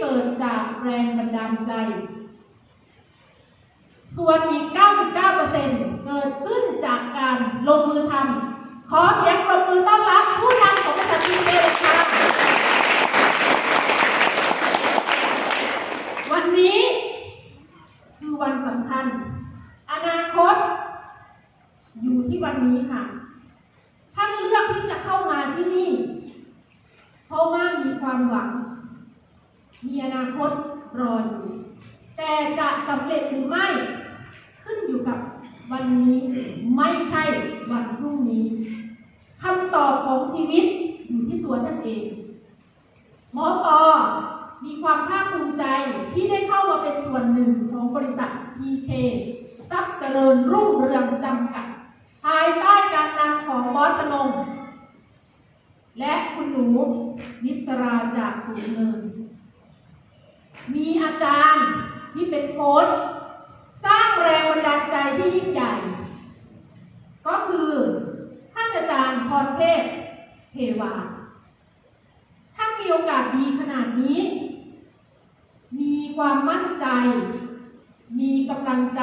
เกิดจากแรงบันดาลใจ ส่วนอีก 99%เกิดขึ้นจากการลงมือทำขอเสียงปรบมือต้อนรับผู้นำของบริษัททีเอค่ะวันนี้คือวันสำคัญ อนาคต อยู่ที่วันนี้ค่ะ ท่านเลือกที่จะเข้ามาที่นี่ เพราะว่ามีความหวัง มีอนาคตรออยู่ แต่จะสำเร็จหรือไม่ขึ้นอยู่กับวันนี้ไม่ใช่วันพรุ่งนี้คำตอบของชีวิตอยู่ที่ตัวท่านเอง หมอปอมีความภาคภูมิใจที่ได้เข้ามาเป็นส่วนหนึ่งของบริษัท TK ทรัพย์เจริญรุ่งเรืองจำกัด ภายใต้การนำของบอสพนมและคุณหนูนิสราจากสูงเนิน มีอาจารย์ที่เป็นโค้ชสร้างแรงบันดาลใจที่ยิ่งใหญ่ ก็คือท่านอาจารย์พรเทพเทวา ท่านมีโอกาสดีขนาดนี้ มีความมั่นใจ มีกำลังใจ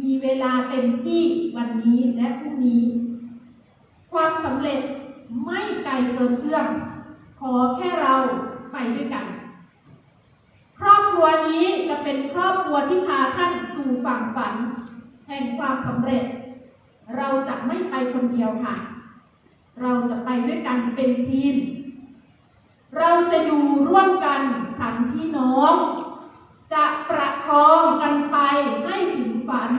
มีเวลาเต็มที่วันนี้และพรุ่งนี้ ความสำเร็จไม่ไกลเกินเอื้อมขอแค่เราไปด้วยกัน ครอบครัวนี้จะเป็นครอบครัวที่พาท่านสู่ฝั่งฝัน แห่งความสำเร็จ เราจะไม่ไปคนเดียวค่ะ เราจะไปด้วยกันเป็นทีม เราจะอยู่ร่วมกันฉันพี่น้อง จะประคองกันไปให้ถึงฝัน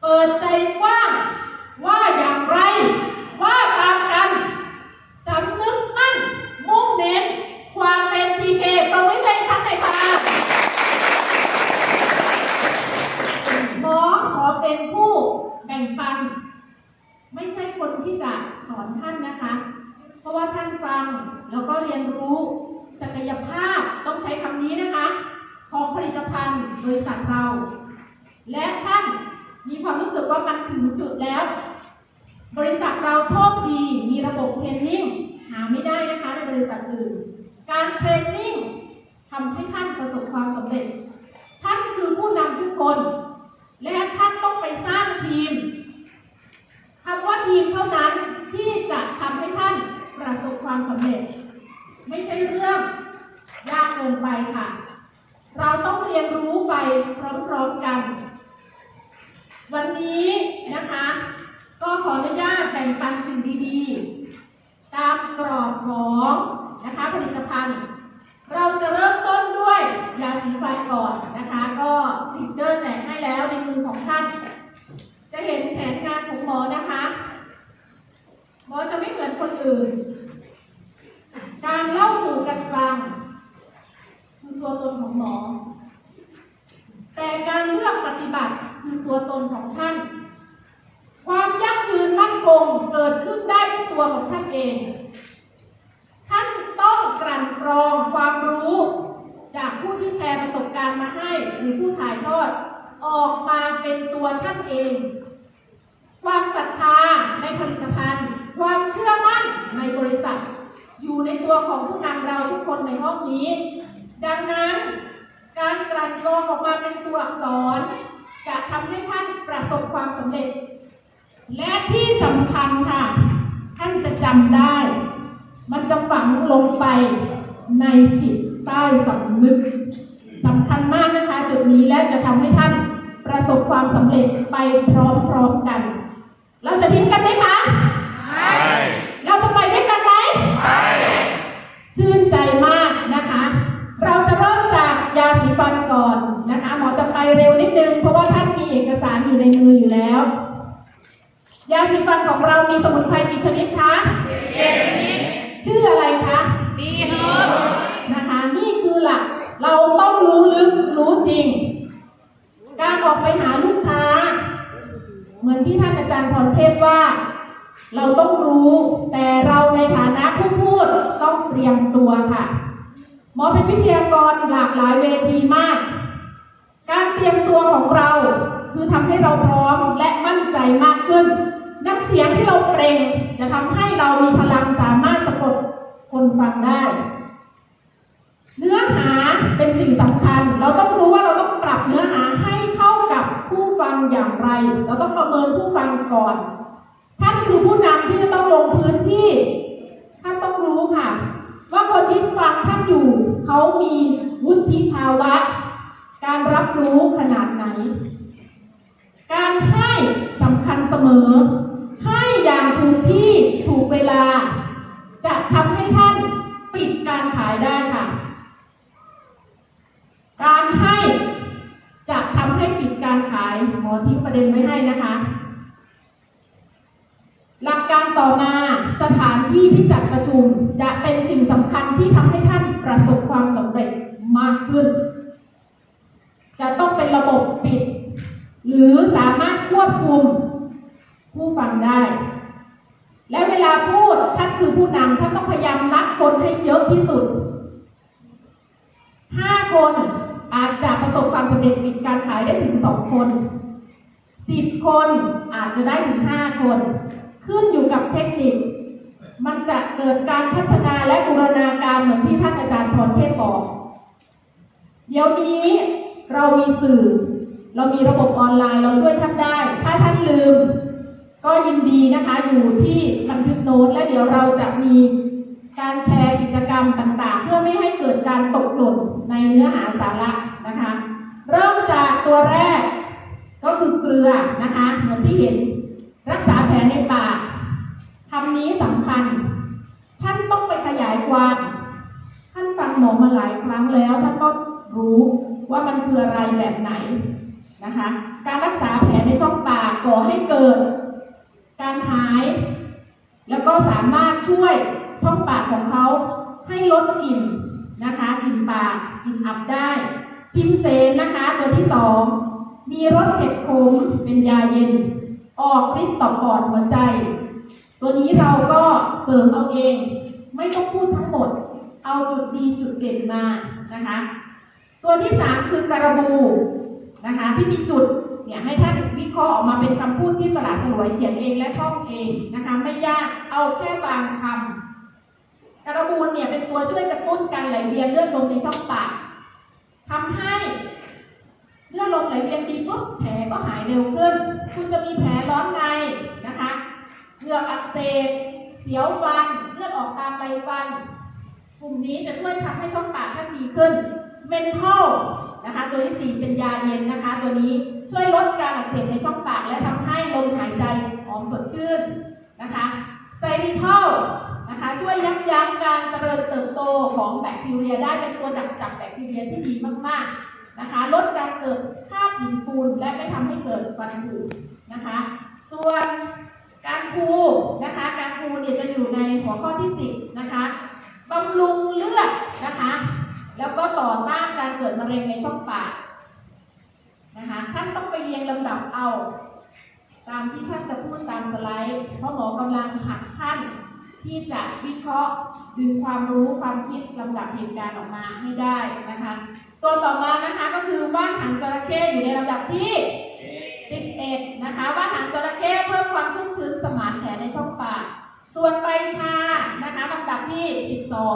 เปิดใจกว้างว่าอย่างไร ว่าตามกันสำนึกมั่น มุ่งเน้น ความเป็นทีเคประวิทย์ใจทั้งในพาหมอขอเป็นผู้แบ่งปัน ไม่ใช่คนที่จะสอนท่านนะคะ เพราะว่าท่านฟัง แล้วก็เรียนรู้ศักยภาพต้องใช้คำนี้นะคะ ของผลิตภัณฑ์บริษัทเรา และท่านมีความรู้สึกว่ามันถึงจุดแล้ว บริษัทเราโชคดีมีระบบเทรนนิ่งหาไม่ได้นะคะในบริษัทอื่น การเทรนนิ่งทำให้ท่านประสบความสำเร็จ ท่านคือผู้นำทุกคน และท่านต้องไปสร้างทีม คำว่าทีมเท่านั้นที่จะทำให้ท่านประสบความสำเร็จ ไม่ใช่เรื่องยากเกินไปค่ะ เราต้องเรียนรู้ไปพร้อมๆกัน วันนี้นะคะ ก็ขออนุญาตแบ่งปันสิ่งดีๆ ตามกรอบของนะคะผลิตภัณฑ์ เราจะเริ่มต้นด้วยยาสีฟันก่อนนะคะ ก็ติดเดอร์แจกให้แล้วในมือ ของท่าน จะเห็นแผนงานของหมอนะคะ หมอจะไม่เหมือนคนอื่น การเล่าสู่กันฟังคือตัวตนของหมอ แต่การเลือกปฏิบัติคือตัวตนของท่าน ความยั่งยืนมั่นคงเกิดขึ้นได้ที่ตัวของท่านเอง ท่านต้องกลั่นกรองความรู้จากผู้ที่แชร์ประสบการณ์มาให้หรือผู้ถ่ายทอดออก ท่านเอง ความศรัทธาในผลิตภัณฑ์ ความเชื่อมั่นในบริษัท อยู่ในตัวของผู้นำเราทุกคนในห้องนี้ ดังนั้นการกลั่นกรองออกมาเป็นตัวอักษร จะทำให้ท่านประสบความสำเร็จ และที่สำคัญค่ะ ท่านจะจำได้ มันจะฝังลงไปในจิตใต้สำนึกสำคัญมากนะคะ จุดนี้และจะทำให้ท่าน ประสบความสำเร็จไปพร้อมๆกัน เราจะทิ้งกันไหมคะเราจะไปด้วยกันไหมชื่นใจมากนะคะ เราจะเริ่มจากยาสีฟันก่อนนะคะ หมอจะไปเร็วนิดนึง เพราะว่าท่านมีเอกสารอยู่ในมืออยู่แล้ว ยาสีฟันของเรามีสมุนไพรกี่ชนิดคะชื่ออะไรคะนะคะ นี่คือหลัก เราต้องรู้ลึกรู้จริง การออกไปหาลูกค้า เหมือนที่ท่านอาจารย์พรเทพว่า เราต้องรู้ แต่เราในฐานะผู้พูดต้องเตรียมตัวค่ะ หมอเป็นวิทยากรหลากหลายเวทีมาก การเตรียมตัวของเราคือทำให้เราพร้อมและมั่นใจมากขึ้น น้ำเสียงที่เราเปล่งจะทำให้เรามีพลังสามารถสะกดคนฟังได้ เนื้อหาเป็นสิ่งสำคัญ เราต้องรู้ว่าเราต้องปรับเนื้อหา ฟังอย่างไร เราต้องประเมินผู้ฟังก่อน ท่านคือผู้นำที่จะต้องลงพื้นที่ท่ ต่อมาสถานที่ที่จัดประชุมจะเป็นสิ่งสำคัญที่ทำให้ท่านประสบความสำเร็จมากขึ้น จะต้องเป็นระบบปิด หรือสามารถควบคุมผู้ฟังได้ และเวลาพูดท่านคือผู้นำท่านต้องพยายามนัดคนให้เยอะที่สุดห้าคนอาจจะประสบความสำเร็จปิดการขายได้ถึงสองคนสิบคนอาจจะได้ถึงห้าคน ขึ้นอยู่กับเทคนิค มันจะเกิดการพัฒนาและบูรณาการเหมือนที่ท่านอาจารย์พรเทพบอก เดี๋ยวนี้เรามีสื่อ เรามีระบบออนไลน์เราช่วยท่านได้ ถ้าท่านลืม ก็ยินดีนะคะอยู่ที่บันทึกโน้ตและเดี๋ยวเราจะมีการแชร์กิจกรรมต่างๆ เพื่อไม่ให้เกิดการตกหล่นในเนื้อหาสาระนะคะ เริ่มจากตัวแรกก็คือเกลือนะคะเหมือนที่เห็นามารถช่วยช่องปากของเขาให้ลดกลิ่นนะคะกลิ่นปากกลิ่นอับได้ พิมเซนนะคะตัวที่สองมีรสเผ็ดขมเป็นยาเย็น ออกฤทธิ์ต่อปอดหัวใจ ตัวนี้เราก็เสริมเอาเอง ไม่ต้องพูดทั้งหมด เอาจุดดีจุดเด่นมานะคะ ตัวที่สามคือการบูนะคะที่มีจุด เนี่ยให้ท่านวิเคราะห์ออกมาเป็นคำพูดที่สละสลวยเขียนเองและท่องเองนะคะไม่ยากเอาแค่บางคำการบูเนี่ยเป็นตัวช่วยกระตุ้นการไหลเวียนเลือดลมในช่องปากทำให้เลือดลมไหลเวียนดีปุ๊บแผลก็หายเร็วขึ้น คุณจะมีแผลร้อนในนะคะเหงือกอักเสบเสียวฟันเลือดออกตามไรฟัน กลุ่มนี้จะช่วยทำให้ช่องปากท่านดีขึ้นเมนทอลนะคะ ตัวที่สี่เป็นยาเย็นนะคะ ตัวนี้ ช่วยลดการอักเสบในช่องปาก และทำให้ลมหายใจหอมสดชื่นนะคะไซริทอลนะคะช่วยยับยั้งการเจริญเติบโตของแบคทีเรียได้เป็นตัวดักจับแบคทีเรียที่ดีมากๆนะคะลดการเกิดคราบหินปูนและไม่ทำให้เกิดฟันผุนะคะ ส่วนการคูนะคะการคูเนี่ยจะอยู่ในหัวข้อที่ 10นะคะบำรุงเลือดนะคะ แล้วก็ต่อต้านการเกิดมะเร็งในช่องปาก นะคะท่านต้องไปเรียงลำดับเอา ตามที่ท่านจะพูดตามสไลด์ เพราะหมอกำลังหักท่านที่จะวิเคราะห์ดึงความรู้ความคิดลำดับเหตุการณ์ออกมาให้ได้นะคะ ตัวต่อมานะคะก็คือว่านหางจระเข้อยู่ในลำดับที่ 11 นะคะว่านหางจระเข้เพิ่มความชุ่มชื้นสมานแผลในช่องปาก ส่วนใบชานะคะลำดับที่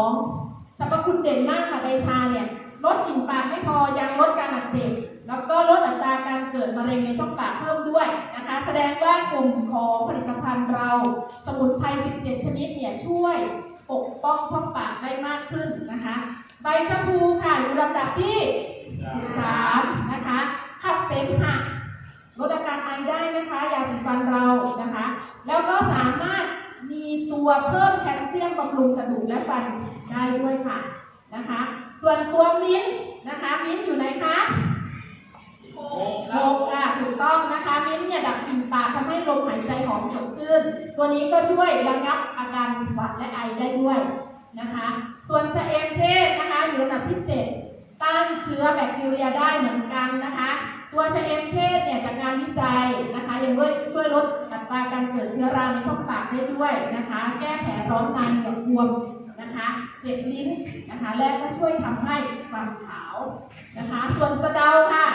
12สรรพคุณเด่นมากค่ะใบชาเนี่ยลดกลิ่นปากไม่พอยังลดการอักเสบ แล้วก็ลดอัตราการเกิดมะเร็งในช่องปากเพิ่มด้วยนะคะ แสดงว่ากลุ่มของผลิตภัณฑ์เรา สมุนไพร 17 ชนิดเนี่ยช่วยปกป้องช่องปากได้มากขึ้นนะคะ ใบชะพูค่ะอยู่ลำดับที่ 13 นะคะขับเสมหะลดอาการไอได้นะคะยาสีฟันเรานะคะ แล้วก็สามารถมีตัวเพิ่มแคลเซียมบำรุงกระดูกและฟันได้ด้วยค่ะนะคะ ส่วนตัวมิ้นนะคะมิ้นอยู่ไหนคะ ลกค่ะถูกต้องนะคะมิ้นเนี่ยดับกลิ่นปากทำให้ลมหายใจหอมสดชื่น ตัวนี้ก็ช่วยระงับอาการหวัดและไอได้ด้วยนะคะ ส่วนชะเอมเทศนะคะอยู่ระดับที่ 7 ต้านเชื้อแบคทีเรียได้เหมือนกันนะคะ ตัวชะเอมเทศเนี่ยจากงานวิจัยนะคะ ยังด้วยช่วยลดอัตราการเกิดเชื้อราในช่องปากได้ด้วยนะคะ แก้แผลร้อนในเหงือกบวมนะคะเจ็บลิ้นนะคะ และก็ช่วยทำให้ฟันขาวนะคะ ส่วนสะเดาค่ะ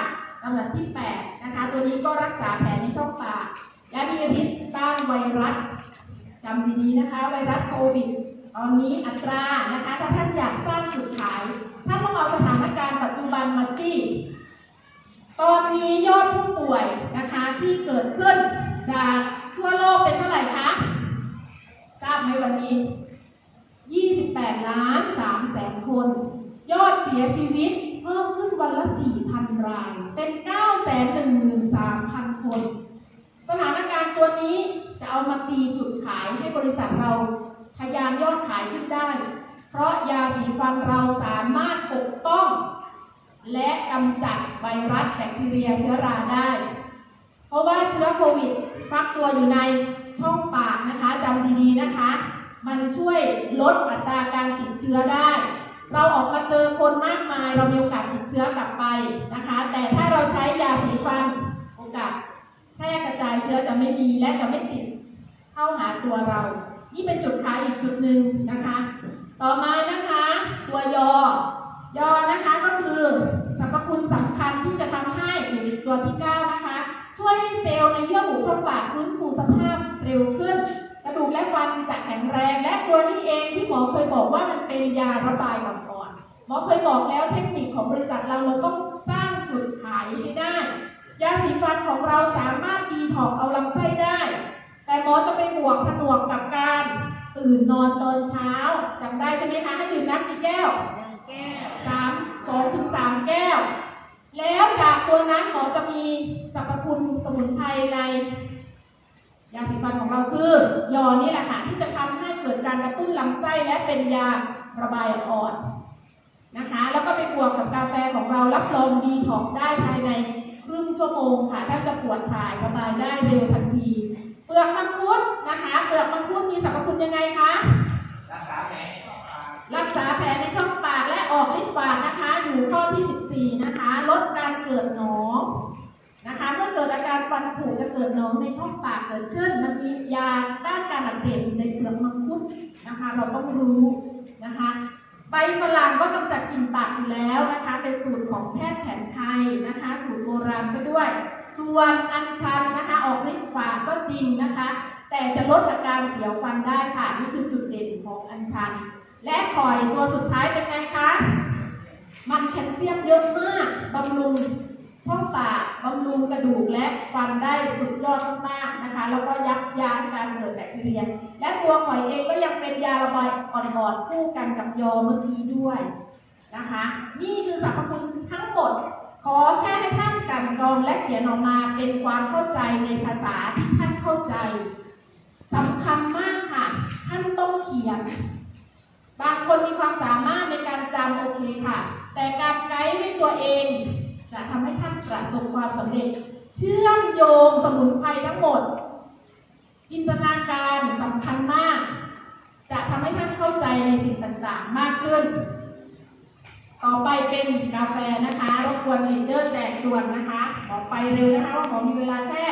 ลำดับที่8นะคะ ตัวนี้ก็รักษาแผลในช่องปาก และมีฤทธิ์ต้านไวรัสจำดีๆนะคะ ไวรัสโควิดเอนนี้อัตรานะคะ ถ้าท่านอยากสร้างจุดขาย ท่านต้องเอาสถานการณ์ปัจจุบันมาจี้ ตอนนี้ยอดผู้ป่วยนะคะที่เกิดขึ้นจากทั่วโลกเป็นเท่าไหร่คะ ทราบไหมวันนี้ 28 ล้าน3แสนคน ยอดเสียชีวิตเพิ่มขึ้นวันละ 4,000 ราย เป็น 913,000 คน สถานการณ์ตัวนี้จะเอามาตีจุดขายให้บริษัทเราทะยานยอดขายขึ้นได้ เพราะยาสีฟันเราสามารถปกป้อง และกำจัดไวรัสแบคทีเรียเชื้อราได้ เพราะว่าเชื้อโควิดฟักตัวอยู่ในช่องปากนะคะจำดีๆนะคะ มันช่วยลดอัตราการติดเชื้อได้ เราออกมาเจอคนมากมาย เรามีโอกาสติดเชื้อกลับไปนะคะ แต่ถ้าเราใช้ยาสีฟันโอกาสแพร่กระจายเชื้อจะไม่มีและจะไม่ติดเข้าหาตัวเรา นี่เป็นจุดขายอีกจุดหนึ่งนะคะ ต่อมานะคะ ตัวยอยอนะคะก็คือสรรพคุณสำคัญที่จะทำให้อยู่ในตัวที่เก้านะคะ ช่วยให้เซลล์ในเยื่อบุช่องปากฟื้นฟูสภาพเร็วขึ้น ระดูกและฟันจะแข็งแรงและตัวนี้เองที่หมอเคยบอกว่ามันเป็นยาระบายอ่อน หมอเคยบอกแล้วเทคนิคของบริษัทเราเราต้องสร้างจุดขายให้ได้ ยาสีฟันของเราสามารถดีถอกเอาลำไส้ได้ แต่หมอจะไปบวกผนวกกับการตื่นนอนตอนเช้าจำได้ใช่ไหมคะให้ดื่มน้ำกี่แก้วสามสองถึงสามแก้ว แล้วจากตัวนั้นหมอจะมีสรรพคุณสมุนไพรใน ยาสีฟันของเราคือยอนี่แหละค่ะที่จะทำให้เกิดการกระตุ้นลำไส้และเป็นยาระบายอ่อนนะคะ แล้วก็ไปบวกกับกาแฟของเรารับรองดีถอกได้ภายในครึ่งชั่วโมงค่ะถ้าจะปวดถ่ายระบายได้เร็วทันที เปลือกมังคุดนะคะเปลือกมังคุดมีสรรพคุณยังไงคะรักษาแผลรักษาแผลในช่องปากและออกฤทธิ์ฝาดนะคะ อยู่ข้อที่ 14 นะคะ ลดการเกิดหนอง กิดหนองในช่องปากเกิดขึ้น มันมียาต้านการอักเสบในเปลือกมังคุดนะคะ เราต้องรู้นะคะใบฝรั่งก็กำจัดกลิ่นปากอยู่แล้วนะคะ เป็นสูตรของแพทย์แผนไทยนะคะ สูตรโบราณซะด้วย ส่วนอัญชันนะคะ ออกฤทธิ์ฝาดก็จริงนะคะ แต่จะลดอาการเสียวฟันได้ค่ะ นี่คือจุดเด่นของอัญชัน และคอยตัวสุดท้ายเป็นไงคะ มันแคลเซียมเยอะมากบำรุง ช่องปากบำรุงกระดูกและฟันได้สุดยอดมากๆนะคะ แล้วก็ยับยั้งการเกิดแบคทีเรีย และตัวข่อยเองก็ยังเป็นยาระบายอ่อนๆคู่กันกับยอเมื่อกี้ด้วยนะคะ นี่คือสรรพคุณทั้งหมด ขอแค่ให้ท่านกันกรองและเขียนออกมาเป็นความเข้าใจในภาษาที่ท่านเข้าใจสำคัญมากค่ะ ท่านต้องเขียน บางคนมีความสามารถในการจำโอเคค่ะ แต่การไกด์ให้ตัวเอง จะทำให้ท่านประสบความสำเร็จ เชื่อมโยงสมุนไพรทั้งหมด จินตนาการสำคัญมาก จะทำให้ท่านเข้าใจในสิ่งต่างๆ มากขึ้น ต่อไปเป็นกาแฟนะคะรบกวนลีดเดอร์แจกด่วนนะคะ ขอไปเร็วนะคะว่าผมมีเวลาแค่